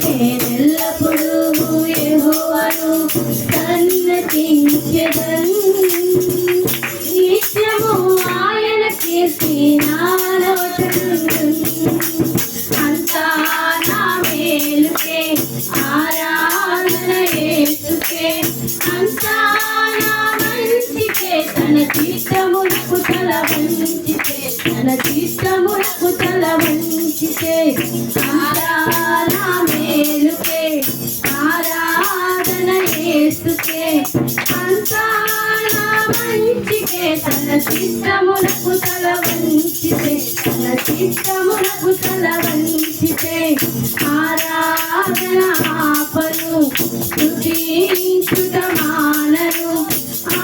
నేనెల్లప్పుడూ యెహోవాను సన్నతించెదన్ నిత్యము ఆయన కీర్తి నా అంతా నా మేలుకే ఆరాధన యేసుకే అంతా నా మంచికే తన చిత్తములకు తల వంచితే తన యేసుకే అంతా నా మంచికే. తన చిత్తములకు తల వంచితే తన తల వంచితే ఆరాధన ఆపను స్తుతించుట మానను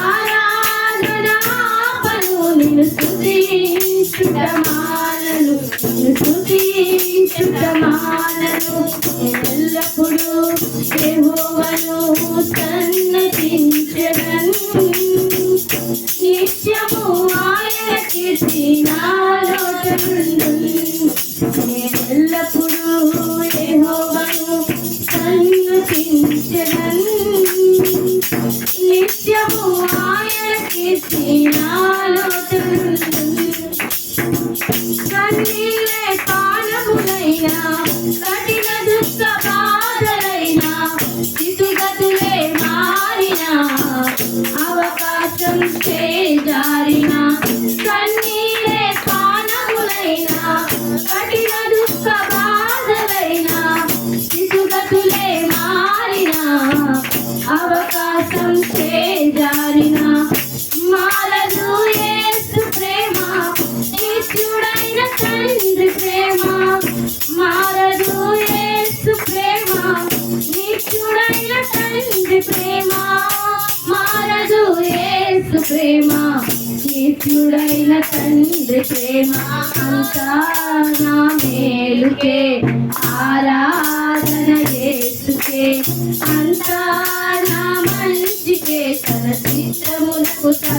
ఆరాధన ఆపను నిన్ను స్తుతించుట మానను నిన్ను మానను ఎల్లప్పుడూ అవకాశం చేజారిన కన్నీలే పానములైనా కఠిన దుఃఖ బాధలైనా స్థితిగతులే మారినా అవకాశం చేజారిన మారదు యేసు ప్రేమ నిత్యుడైన తండ్రి ప్రేమ. మారదు యేసు ప్రేమ నిత్యుడైన తండ్రి ప్రేమ. మారదు యేసు ప్రేమ. నిత్యుడైన తండ్రి ప్రేమ అంతా నా మేలుకే ఆరాధన చేసుకే అంతా నా మంచికే తన చిత్తములకు